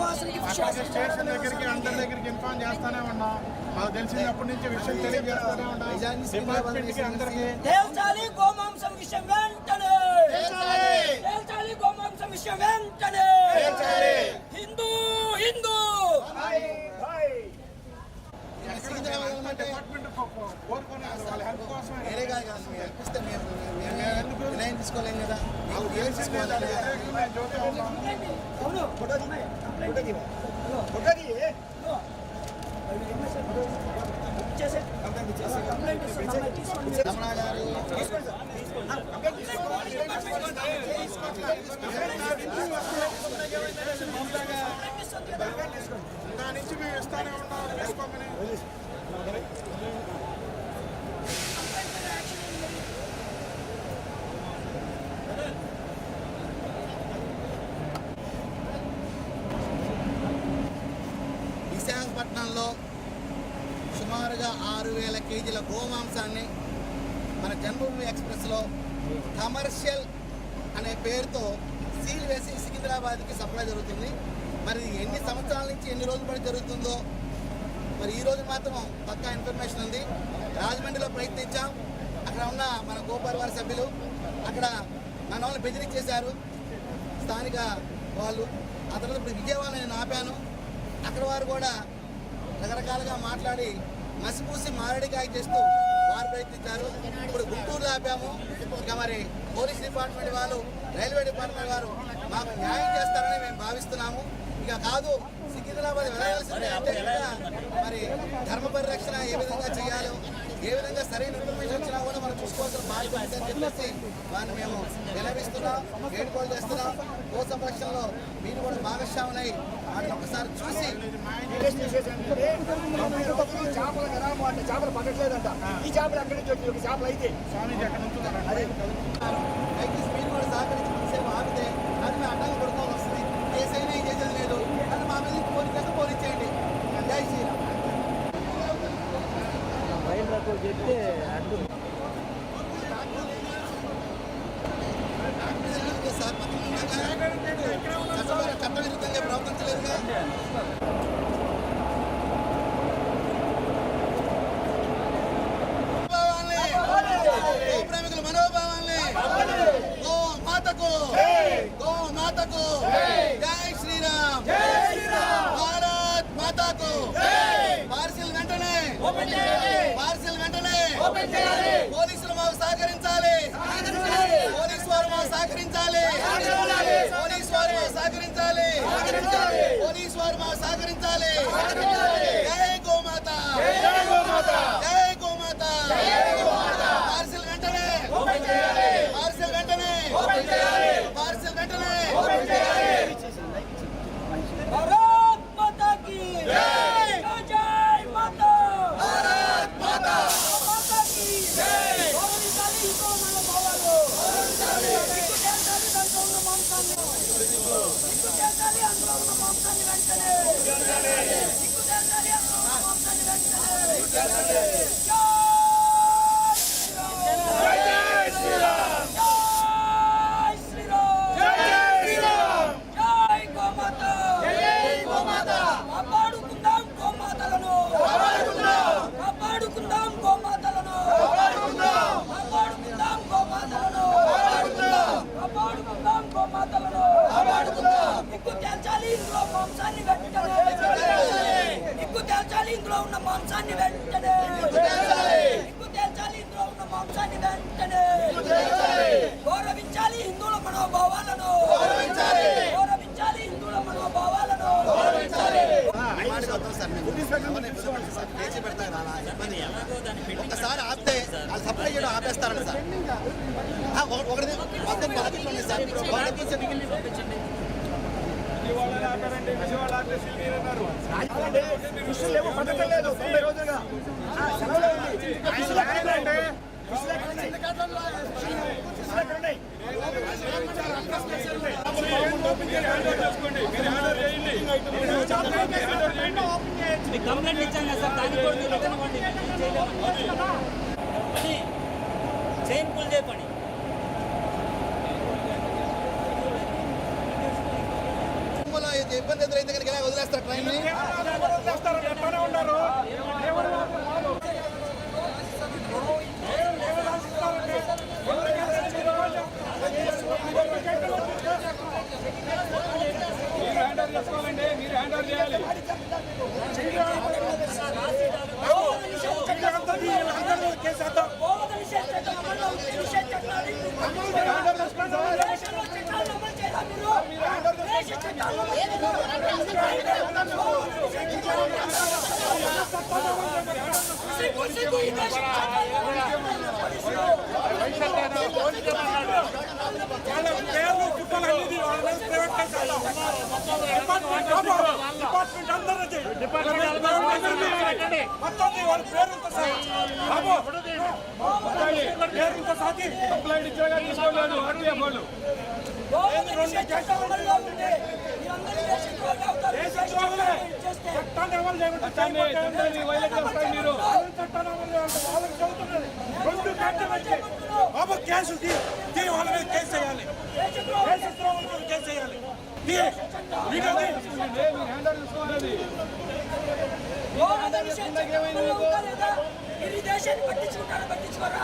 వాసనకి అట్లాగే స్టేషన్ దగ్గరికి అందరి దగ్గరికి ఇన్ఫార్మ్ చేస్తానే ఉన్నాం మాకు తెలిసినప్పటి నుంచి విషయం తెలియజేస్తానే ఉన్నాం అందరికీ Thank you. కేజీల గోమాంసాన్ని మన జన్మభూమి ఎక్స్ప్రెస్లో కమర్షియల్ అనే పేరుతో సీల్ వేసి సికింద్రాబాద్కి సప్లై జరుగుతుంది. మరి ఎన్ని సంవత్సరాల నుంచి ఎన్ని రోజులు పాటు జరుగుతుందో మరి ఈరోజు మాత్రం పక్కా ఇన్ఫర్మేషన్ ఉంది. రాజమండ్రిలో ప్రయత్నించాం. అక్కడ ఉన్న మన గోపరివార సభ్యులు అక్కడ మన వాళ్ళని బెదిరించేశారు స్థానిక వాళ్ళు ఆ తర్వాత ఇప్పుడు విజయవాడ నేను ఆపాను. అక్కడ వారు కూడా రకరకాలుగా మాట్లాడి మసిపూసి మారడికాయ చేస్తూ వారు ప్రయత్నించారు. ఇప్పుడు గుంటూరులో ఆపాము. ఇంకా మరి పోలీస్ డిపార్ట్మెంట్ వాళ్ళు రైల్వే డిపార్ట్మెంట్ వారు మాకు న్యాయం చేస్తారని మేము భావిస్తున్నాము. ఇక కాదు సికింద్రాబాద్ వెళ్ళాల్సిందే అంటే మరి ధర్మ పరిరక్షణ ఏ విధంగా చేయాలో ఏ విధంగా సరైన ఇన్ఫర్మేషన్ వచ్చినా కూడా మనం చూసుకోవాల్సిన బాధ్యత ఉందని చెప్పేసి వారిని మేము విలపిస్తున్నాం ఏడుకోలు చేస్తున్నాం. గో సంరక్షణలో మీరు కూడా భాగస్వాములై వాటిని ఒకసారి చూసి చేపల గ్రామం అంటే చేపలు పట్టట్లేదంట. ఈ చేపలు ఎక్కడి నుంచి వచ్చి చేపలు అయితే స్వామీజీ అక్కడ ఉంటున్నారండి దయచేసి మీరు కూడా సహకరించి కొంతసేపు ఆపితే అది మేము అడ్డంగా పడుకోవాల్సి వస్తుంది కేసైనా ఏం చేసేది లేదు కానీ మా మీద పోలీస్ కేసు పోలీస్ చేయండి జై శ్రీరామ్ చెప్తే చట్ట చట్టవిరుద్ధంగా ప్రవర్తించలేదుగా మనోభావాల్ని గో మాతకు గో మాతకు పోలీసులు మాకు సహకరించాలి. పోలీసు వారు మాకు సహకరించాలి పోలీసు వారు మాకు సహకరించాలి పోలీసు వారు మాకు సహకరించాలి జై గోమాత జై గోమాత పార్సిల్ వెంటనే పార్సిల్ వెంటనే పార్సిల్ వెంటనే నిగ్గు తేల్చాలి అందులో ఉన్న మాంసాన్ని వెంటనే నిగ్గు తేల్చాలి అందులో ఉన్న మాంసాన్ని వెంటనే ఉన్న మాంసాన్ని వెంటనే నిగ్గు తేల్చాలి ఇందులో ఉన్న మాంసాన్ని వెంటనే గౌరవించాలి హిందువుల మనోభావాలను గౌరవించాలి హిందువుల మనోభావాలను డిమాండ్కి వద్దాం ఆపితే వాళ్ళు సప్లై చేయడం ఆపేస్తారండి సార్ ఒకటి మొత్తం బాధ్యతలు సార్ మీకు కంప్లైంట్ ఇచ్చాను కదా సార్ దానికి కూడా మీరు రిటర్న్ ఇవ్వండి. చేయలేము పని చైన్ పుల్ ఇబ్బంది ఎదురైతే కనుక వదిలేస్తారు ట్రైన్ ఉన్నారు మీరు హ్యాండ్ ఓవర్ చేయాలి గోవధ నిషేధ చట్టం అమల్లో ఉంది. నిషేధ చట్టాన్ని దేశంలో చట్టాలను అమలు చేయాలి మీరు. దేశ చట్టాలను అమలు చేయాలి. సిగ్గు, సిగ్గు, ఈ దేశ చట్టాలను అమలు చేయాలి. కంప్లైంట్ ఇచ్చాక తీసుకోలేదు ఆర్టీఏ వాళ్ళు చట్టాన్ని వైలేట్ చేస్తారు మీరు చట్టాన్ని అమలు చేయాలంటే వాళ్ళకి చెబుతున్నది. రెండు గంటలు వచ్చి బాబు కేసు తీ తీ వాళ్ళ మీద కేసు చేయాలి. దేశద్రోహులు మీద కేసు చేయాలి. ఈ దేశాన్ని పట్టించుకుంటారా? పట్టించుకోరా?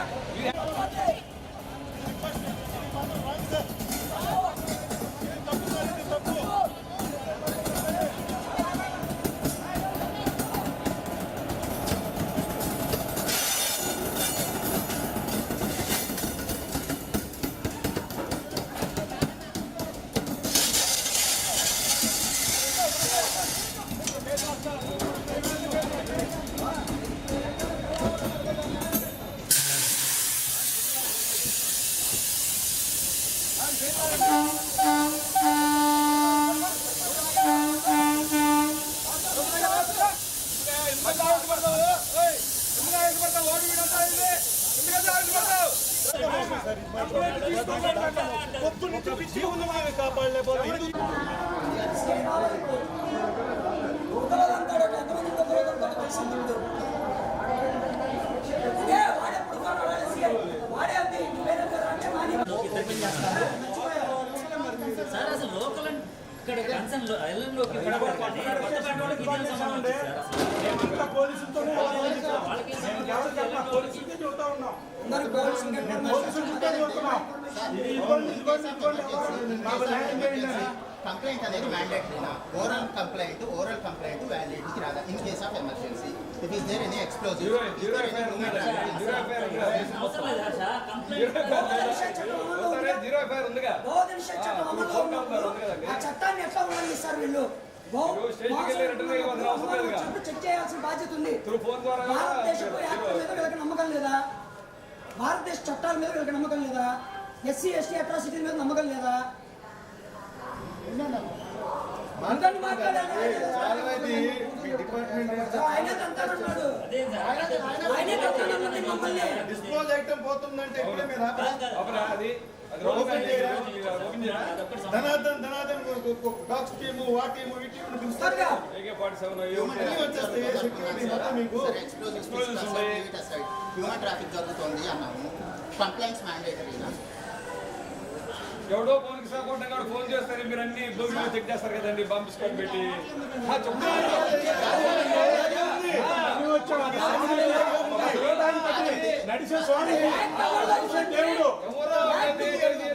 ఇదే వాడెప్పుడు కొనాలి సీఎం. వాడే ఉంది. వేరే పేరు అంటే మాది. సార్ అసలు లోకల్ అంటే ఇక్కడ కన్సర్న్ ఎల్ఎంలోకి పడకూడదు కానీ కొత్త పెట్రోల్కి ఇదే సంబంధం ఉంది సార్ అసలు. వాళ్ళకి ఏం సంబంధం లేదు. కంప్లైంట్ అనేది mandatory oral complaint oral complaint వ్యాలిడిటీకి రాదా? In case of emergency if is there any explosive sir? చట్టాన్ని ఎట్లా ఉల్లంఘిస్తారు వీళ్ళు? చెక్ చేయాల్సిన బాధ్యత ఉంది. త్రూ ఫోన్ ద్వారా భారతదేశపు యాక్ట్ మీద వీళ్ళకి నమ్మకం లేదా? భారతదేశ చట్టాల మీద వీళ్ళకి నమ్మకం లేదా? ఎస్సీ ఎస్టీ అట్రాసిటీ మీద నమ్మకం లేదా? ఐటమ్ పోతుందంటే ఇప్పుడే మీరు అది టీము వా టీము ఈ టీము వచ్చేస్తాయి సెక్యూరిటీ మొత్తం మీకు? హ్యూమన్ ట్రాఫిక్ జరుగుతుంది అన్నాము కంప్లైంట్స్ మ్యాండేటరీనా ఎవడో ఫోన్కి సపోర్ట్ కూడా ఫోన్ చేస్తారు మీరు అన్ని బ్లూటూత్ చెక్ చేస్తారు కదండి బంప్ స్క్వాడ్ పెట్టి నడిచే స్వామి దేవుడు